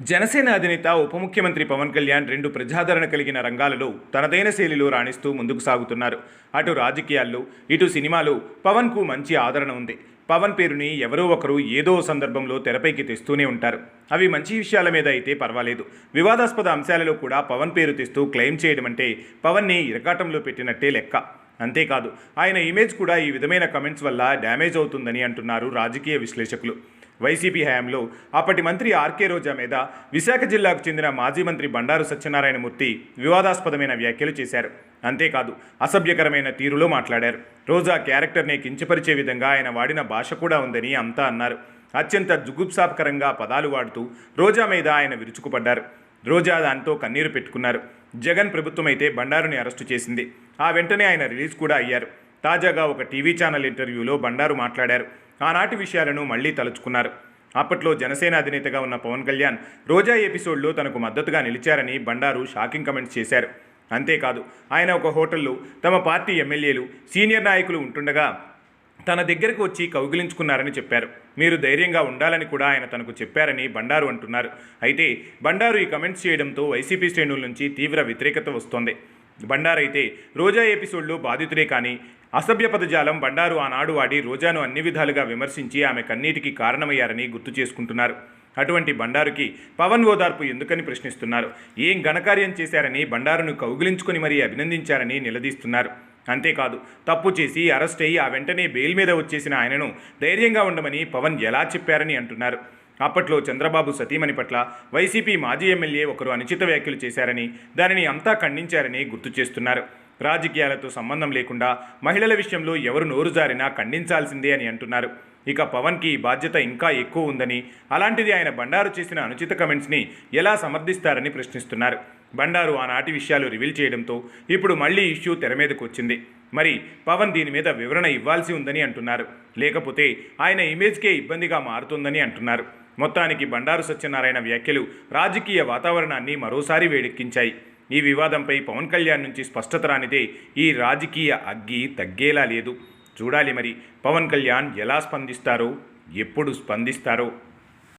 జనసేన అధినేత ఉప ముఖ్యమంత్రి పవన్ కళ్యాణ్ రెండు ప్రజాదరణ కలిగిన రంగాలలో తనదైన శైలిలో రాణిస్తూ ముందుకు సాగుతున్నారు. అటు రాజకీయాల్లో ఇటు సినిమాలో పవన్కు మంచి ఆదరణ ఉంది. పవన్ పేరుని ఎవరో ఒకరు ఏదో సందర్భంలో తెరపైకి తెస్తూనే ఉంటారు. అవి మంచి విషయాల మీద అయితే పర్వాలేదు. వివాదాస్పద అంశాలలో కూడా పవన్ పేరు తెస్తూ క్లెయిమ్ చేయడం అంటే పవన్ని ఇరకాటంలో పెట్టినట్టే లెక్క. అంతేకాదు ఆయన ఇమేజ్ కూడా ఈ విధమైన కమెంట్స్ వల్ల డ్యామేజ్ అవుతుందని అంటున్నారు రాజకీయ విశ్లేషకులు. వైసీపీ హయాంలో అప్పటి మంత్రి ఆర్కే రోజా మీద విశాఖ జిల్లాకు చెందిన మాజీ మంత్రి బండారు సత్యనారాయణమూర్తి వివాదాస్పదమైన వ్యాఖ్యలు చేశారు. అంతేకాదు అసభ్యకరమైన తీరులో మాట్లాడారు. రోజా క్యారెక్టర్ని కించపరిచే విధంగా ఆయన వాడిన భాష కూడా ఉందని అంతా అన్నారు. అత్యంత జుగుప్సాకరంగా పదాలు వాడుతూ రోజా మీద ఆయన విరుచుకుపడ్డారు. రోజా దాంతో కన్నీరు పెట్టుకున్నారు. జగన్ ప్రభుత్వం అయితే బండారుని అరెస్టు చేసింది. ఆ వెంటనే ఆయన రిలీజ్ కూడా అయ్యారు. తాజాగా ఒక టీవీ ఛానల్ ఇంటర్వ్యూలో బండారు మాట్లాడారు. ఆనాటి విషయాలను మళ్ళీ తలుచుకున్నారు. అప్పట్లో జనసేన అధినేతగా ఉన్న పవన్ కళ్యాణ్ రోజా ఎపిసోడ్లో తనకు మద్దతుగా నిలిచారని బండారు షాకింగ్ కమెంట్స్ చేశారు. అంతేకాదు ఆయన ఒక హోటల్లో తమ పార్టీ ఎమ్మెల్యేలు సీనియర్ నాయకులు ఉంటుండగా తన దగ్గరకు వచ్చి కౌగిలించుకున్నారని చెప్పారు. మీరు ధైర్యంగా ఉండాలని కూడా ఆయన తనకు చెప్పారని బండారు అంటున్నారు. అయితే బండారు ఈ కమెంట్స్ చేయడంతో వైసీపీ శ్రేణుల నుంచి తీవ్ర వ్యతిరేకత వస్తోంది. బండారైతే రోజా ఎపిసోడ్లో బాధితుడే కానీ అసభ్య పదజాలం బండారు ఆనాడు వాడి రోజాను అన్ని విధాలుగా విమర్శించి ఆమె కన్నీటికి కారణమయ్యారని గుర్తు చేసుకుంటున్నారు. అటువంటి బండారుకి పవన్ ఓదార్పు ఎందుకని ప్రశ్నిస్తున్నారు? ఏం ఘనకార్యం చేశారని బండారును కౌగిలించుకొని మరీ అభినందించారని నిలదీస్తున్నారు. అంతేకాదు తప్పు చేసి అరెస్ట్ అయ్యి ఆ వెంటనే బెయిల్ మీద వచ్చేసిన ఆయనను ధైర్యంగా ఉండమని పవన్ ఎలా చెప్పారని అంటున్నారు. అప్పట్లో చంద్రబాబు సతీమణి పట్ల వైసీపీ మాజీ ఎమ్మెల్యే ఒకరు అనుచిత వ్యాఖ్యలు చేశారని దానిని అంతా ఖండించారని గుర్తు చేస్తున్నారు. రాజకీయాలతో సంబంధం లేకుండా మహిళల విషయంలో ఎవరు నోరు జారినా ఖండించాల్సిందే అని అంటున్నారు. ఇక పవన్కి ఈ బాధ్యత ఇంకా ఎక్కువ ఉందని అలాంటిది ఆయన బండారు చేసిన అనుచిత కమెంట్స్ని ఎలా సమర్థిస్తారని ప్రశ్నిస్తున్నారు. బండారు ఆనాటి విషయాలు రివీల్ చేయడంతో ఇప్పుడు మళ్ళీ ఇష్యూ తెర మీదకు వచ్చింది. మరి పవన్ దీని మీద వివరణ ఇవ్వాల్సి ఉందని అంటున్నారు. లేకపోతే ఆయన ఇమేజ్కే ఇబ్బందిగా మారుతుందని అంటున్నారు. మొత్తానికి బండారు సత్యనారాయణ వ్యాఖ్యలు రాజకీయ వాతావరణాన్ని మరోసారి వేడెక్కించాయి. ఈ వివాదంపై పవన్ కళ్యాణ్ నుంచి స్పష్టత రానిదే ఈ రాజకీయ అగ్గి తగ్గేలా లేదు. చూడాలి మరి పవన్ కళ్యాణ్ ఎలా స్పందిస్తారో ఎప్పుడు స్పందిస్తారో.